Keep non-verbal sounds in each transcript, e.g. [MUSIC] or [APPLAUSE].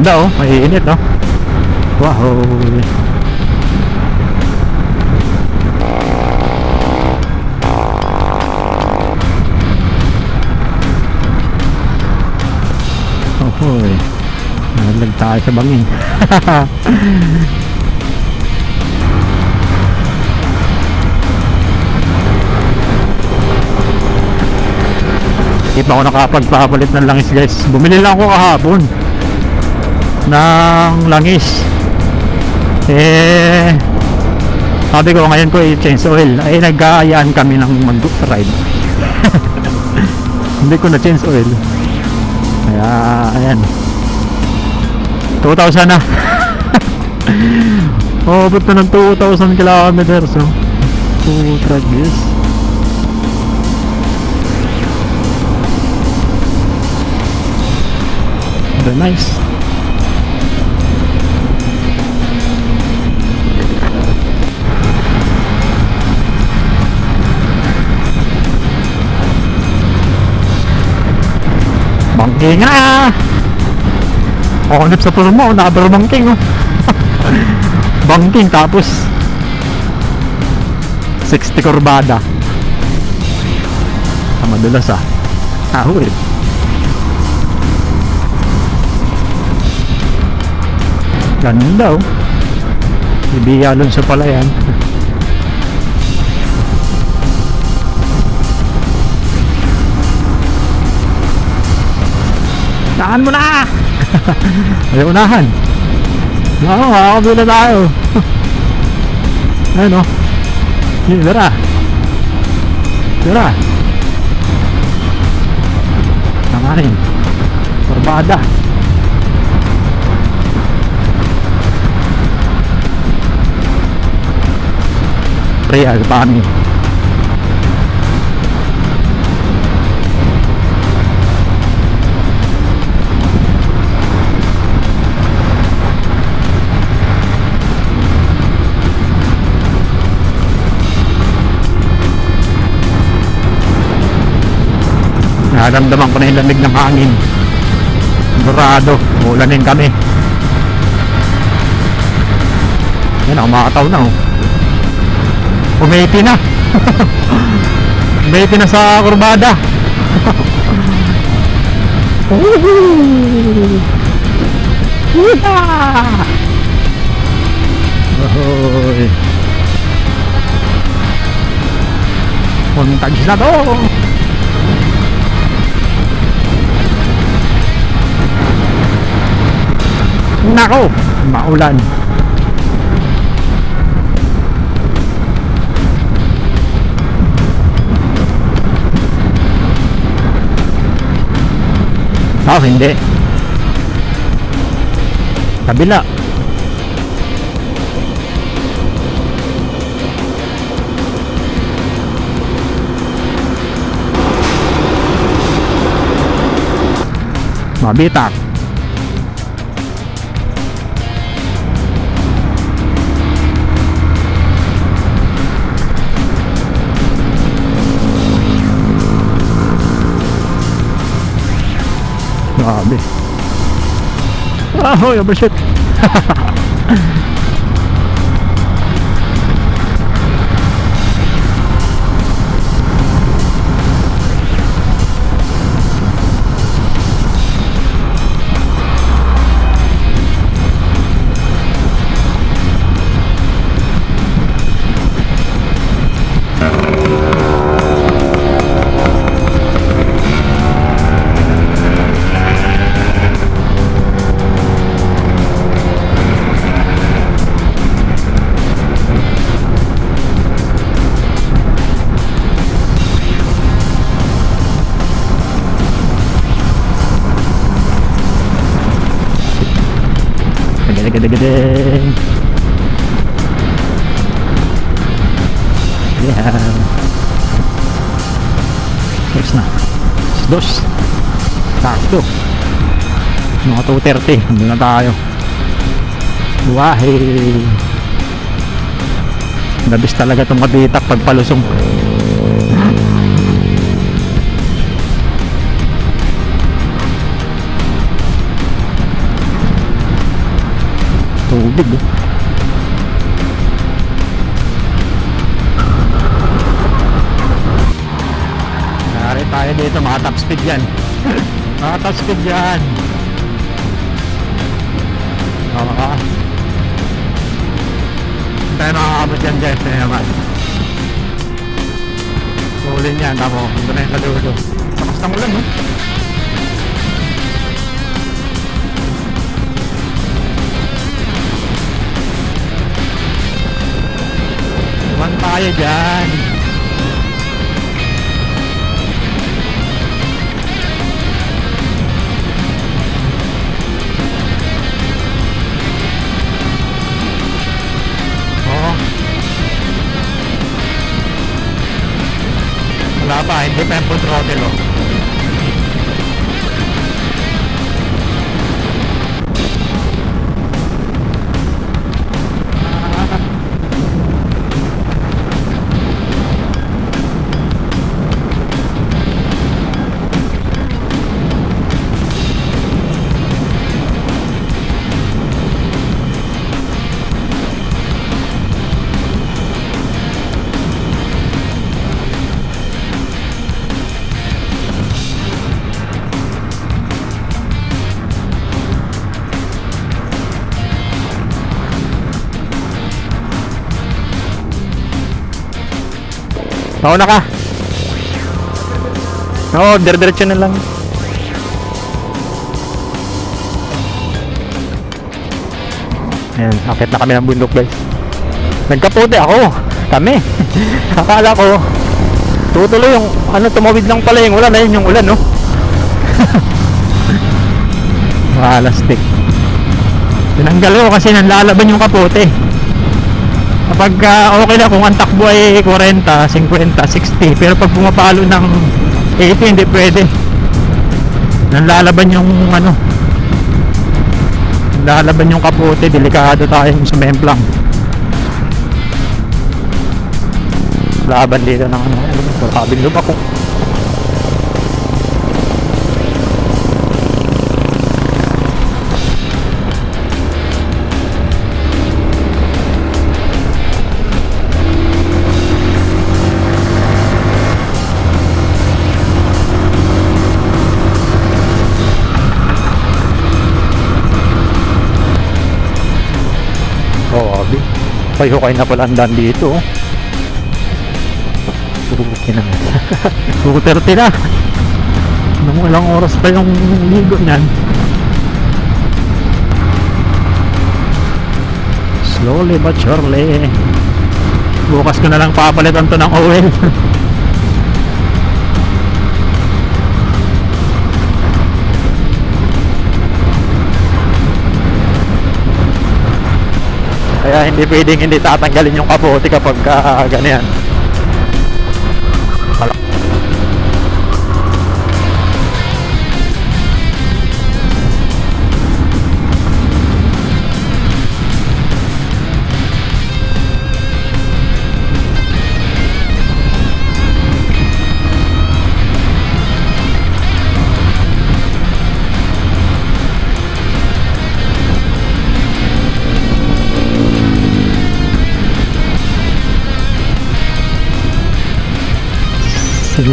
Ganda oh, mainit oh. Wow. Ohoy. Nalaglag tayo sa bangin. Hindi [LAUGHS] pa ako nakapagpapalit ng langis guys. Bumili lang ako kahapon ng langis. Eh, sabi ko ngayon ko i-change oil. Ay nag-aayaan kami ng mag-ride. [LAUGHS] Hindi ko na change oil. Kaya, ayan. 2,000 na. [LAUGHS] oh, ba't na ng 2,000 kilometers, oh. Two track this. Very nice. Bangking nga! Onip sa puno mo, nakabaro bangking oh. [LAUGHS] bangking tapos 60 kurbada. Ah, madulas ah. Ahul. Ganda oh. Hindi Alonso pala yan. Saan mo na? [LAUGHS] Ay, unahan. Oo, makakabila tayo. Ayun o. Yun, tara. Tara. Tama rin. Barbada. Real Bami. Naramdaman ko na yung lamig ng hangin. Sigurado, ulanin kami. Yan, umakataw na oh. Umiti na. [LAUGHS] Umiti na sa kurbada. Ahoy. Puntag na Nako, maulan. Oh, hindi. Kabila. Mabitak. Ah, [LAUGHS] oh, Dos. Sakto. Mga 2.30. Hindi na tayo. Buwahe. Nabis talaga itong katitak pag palusong. tubig. Eh. Mga top speed yan. [LAUGHS] mga top speed yan. Oo. Tayo nakakabot yan guys, tayo naman. Ulin yan, tamo. Ito na yung kadulo. Takas ng ulan, no? Iwan tayo dyan. Wala pa, hindi pa yung full throttle, oh. Mauna ka. Oo, dire-diretso na lang. Ayan, akit na kami ng bundok guys. Nagkaputi ako. Kami. [LAUGHS] Akala ko, tutuloy yung, ano, tumawid lang pala yung ulan. Ayun yung ulan, no? [LAUGHS] Malastik. Tinanggal ko kasi nanlalaban yung kapote. Kapag ah, okay na kung ang takbo ay 40, 50, 60 pero pag pumapalo ng 80 hindi pwede nanlalaban yung ano nanlalaban yung kapote delikado tayo sa memplang laban dito ng ano marabing lumako Oo, Payhukay na pala ang daan dito. Purukin na. [LAUGHS] 2.30 na. Nung ilang oras pa yung ligo niyan. Slowly but surely. Bukas ko na lang papalitan to ng oil. [LAUGHS] Kaya hindi pwedeng hindi tatanggalin yung kapote kapag uh, ganyan.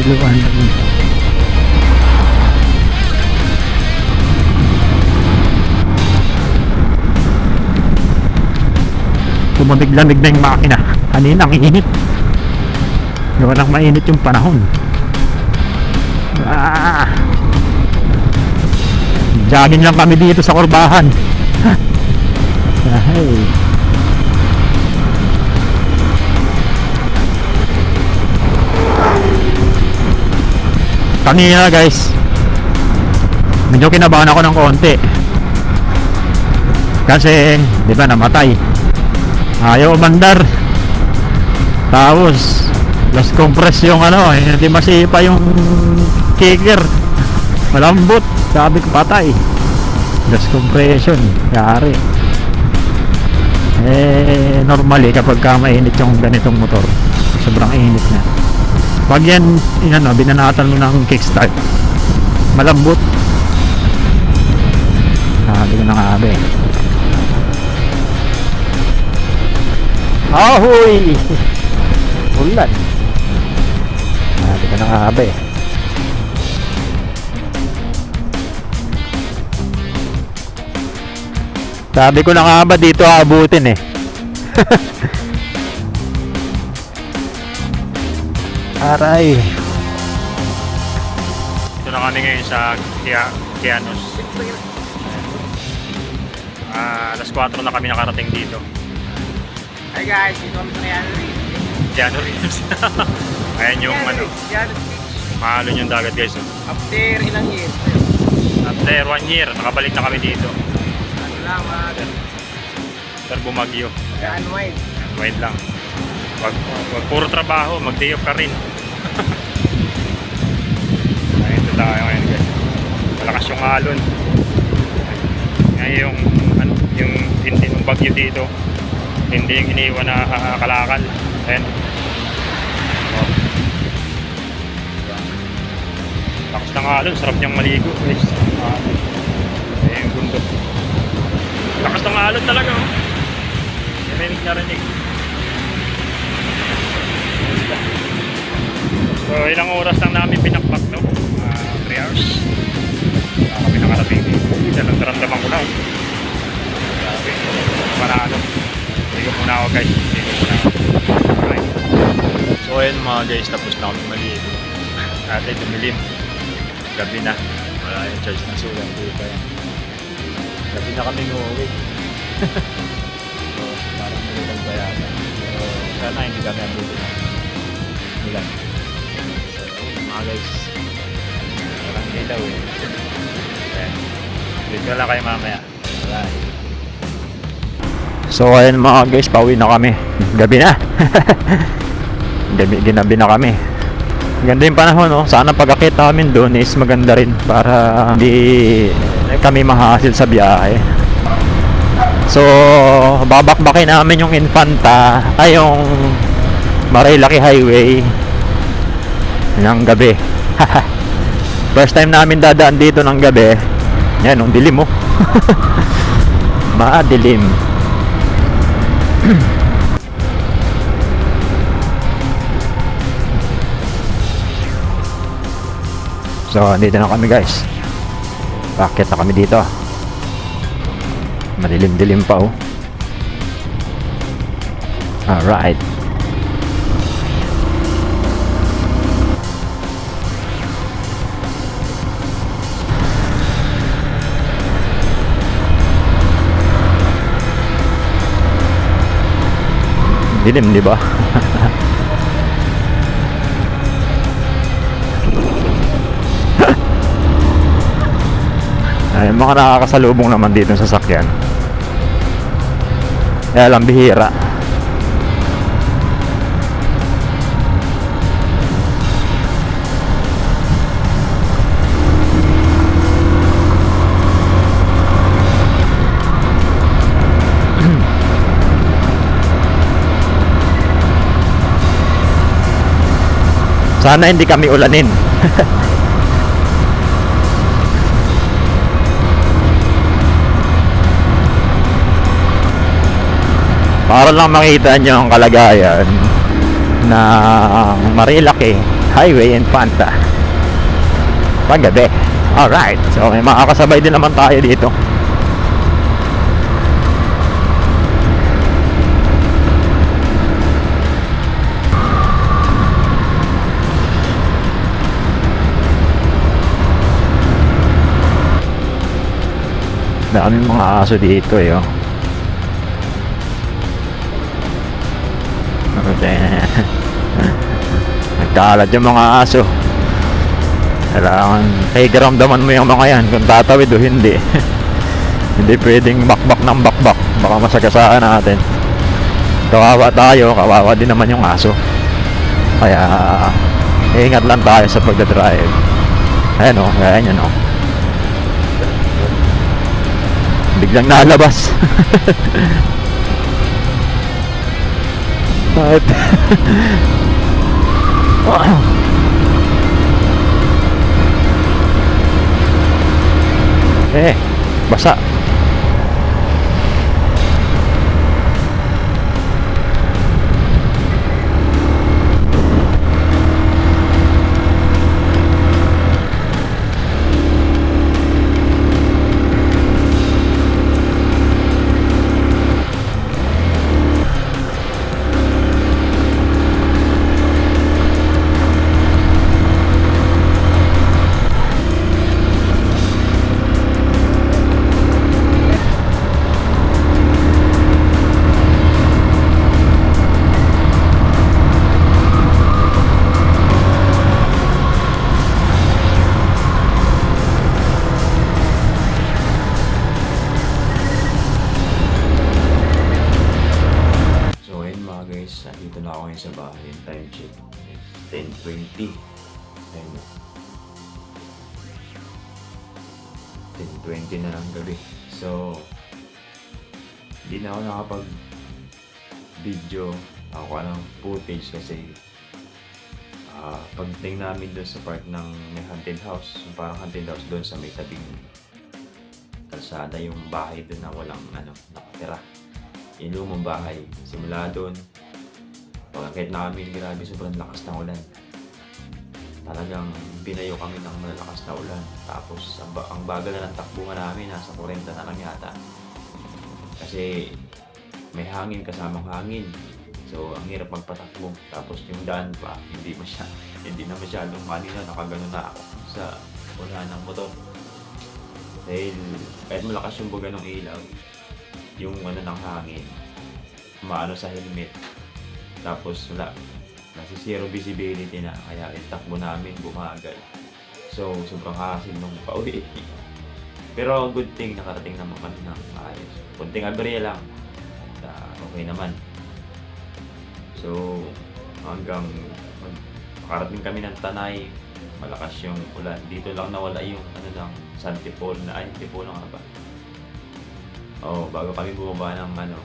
Sinuluan naman. Tumamig-lamig na yung makina. Kanina ang init. Gawa nang mainit yung panahon. Ah! Jogging lang kami dito sa kurbahan. [LAUGHS] Ay. Kanina guys. Medyo kinabahan ako ng konti. Kasi di ba namatay. Ayaw umandar. Tapos last compress yung ano eh, hindi masipa yung kicker. Malambot. Sabi ko patay. Gas compression yari. Eh normally kapag ka mainit yung ganitong motor sobrang init na pag yan inano binanatan mo ng kickstart malambot sabi ko na nga be Ahoy! [LAUGHS] Ulan. Ah, di ka nakakaba eh. Sabi ko na nga ba dito aabutin eh. [LAUGHS] Aray. Ito na kami ngayon sa Kia, Kianos. Ah, alas 4 na kami nakarating dito. Hi guys, dito kami sa Mayano Reef. Kiano Reeves. [LAUGHS] Ayan yung ano, Beach. mahalon yung dagat guys. After ilang years. After one year, nakabalik na kami dito. Mga After bumagyo. unwind. Wait lang. Wag, wag puro trabaho, mag-day off ka rin. [LAUGHS] Ayun, ito tayo ngayon guys. Malakas yung alon. Ngayon yung, ano, yung hindi ng bagyo dito. Hindi yung iniwan na ah, kalakal. Ayan. Oh. Lakas ng alon, sarap niyang maligo guys. Ayan yung bundok. Lakas ng alon talaga. Oh. Narinig na So, ilang oras lang namin pinakpak, no? 3 hours. Wala kami nakarating dito. Isa lang naramdaman ko na. Grabe. Panalo. Ligo muna ako, guys. Ligo muna ako. So, ayun mga guys, tapos na kami maligo. Ate, dumilim. Gabi na. Wala yung charge na sulang dito. Yan. Gabi na kami umuwi. [LAUGHS] so, parang nililang ba yata. So, sana hindi kami abuti na. Ulan. Mga guys, walang ilaw eh. Ayan. Dito lang kayo mamaya. So ayun mga guys, pauwi na kami. Gabi na. [LAUGHS] Gabi, ginabi na kami. Ganda yung panahon, no? Sana pag-akit namin doon is maganda rin para hindi kami mahasil sa biyahe. So, babakbakin namin yung Infanta, ay yung Marilaki Highway ng gabi. [LAUGHS] First time namin dadaan dito ng gabi. Yan, ang dilim [LAUGHS] mo. Madilim. [CLEARS THROAT] So, dito na kami guys. Bakit na kami dito? Madilim-dilim pa oh. Alright. Dilim, di ba? [LAUGHS] Ay, mga nakakasalubong naman dito sa sakyan. Kaya lang bihira. Sana hindi kami ulanin. [LAUGHS] Para lang makita nyo ang kalagayan ng Marilaki Highway Infanta paggabi. Alright, so may makakasabay din naman tayo dito. Daming mga aso dito eh. Oh. [LAUGHS] Nagkalat yung mga aso. Kailangan kaigaramdaman mo yung mga yan kung tatawid o hindi. [LAUGHS] hindi pwedeng bakbak ng bakbak. Baka masagasaan natin. Kawawa tayo, kawawa din naman yung aso. Kaya ingat lang tayo sa pagdadrive. Ayan o, kaya yan o. Biglang nalabas. Bakit? [LAUGHS] eh, basa. 10.20 na ng gabi. So, hindi na ako nakapag video ako ng footage kasi ah pagdating namin doon sa part ng may haunted house, parang haunted house doon sa may tabing kalsada yung bahay doon na walang ano, nakatira. Yung lumang bahay. Simula doon, pagkakit namin, grabe sobrang lakas ng ulan. Talagang binayo kami ng malalakas na ulan. Tapos ang, ba- ang bagal na ng takbo nga namin, nasa 40 na lang yata. Kasi may hangin kasamang hangin. So, ang hirap magpatakbo. Tapos yung daan pa, hindi masya, hindi na masyadong manila. Nakagano na ako sa ulan ng motor. Dahil kahit malakas yung buga ng ilaw, yung ano ng hangin, maano sa helmet. Tapos wala, nasa zero visibility na. Kaya yung takbo namin bumagal. So, sobrang hassle nung pauwi. Pero good thing, nakarating naman kami ng maayos. Kunting aberya lang. At ah, okay naman. So, hanggang makarating kami ng Tanay, malakas yung ulan. Dito lang nawala yung ano lang, Santipol na, ay, Antipolo nga ba? Oh, bago kami bumaba ng ano,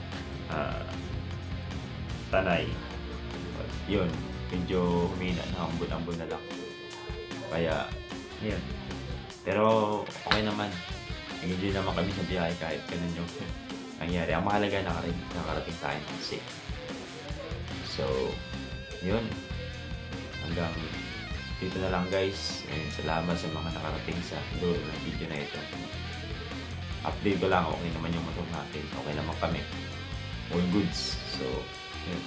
ah, Tanay. Yun, medyo humina na, ambon-ambon na lang. Kaya, yun. Pero, okay naman. Nag-enjoy naman kami sa biyahe kahit ganun yung [LAUGHS] nangyari. Ang mahalaga nakarating, nakarating tayo ng safe. So, yun. Hanggang dito na lang guys. And salamat sa mga nakarating sa dulo ng video na ito. Update ko lang, okay naman yung motor natin. Okay naman kami. All goods. So, yun.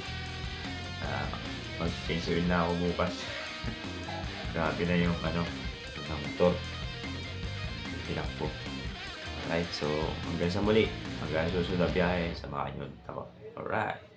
Ah, mag-change na ako bukas. Grabe na yung ano, yung motor. Tinakbo. Alright, so hanggang sa muli. Hanggang susunod na biyahe, samahan nyo. Alright.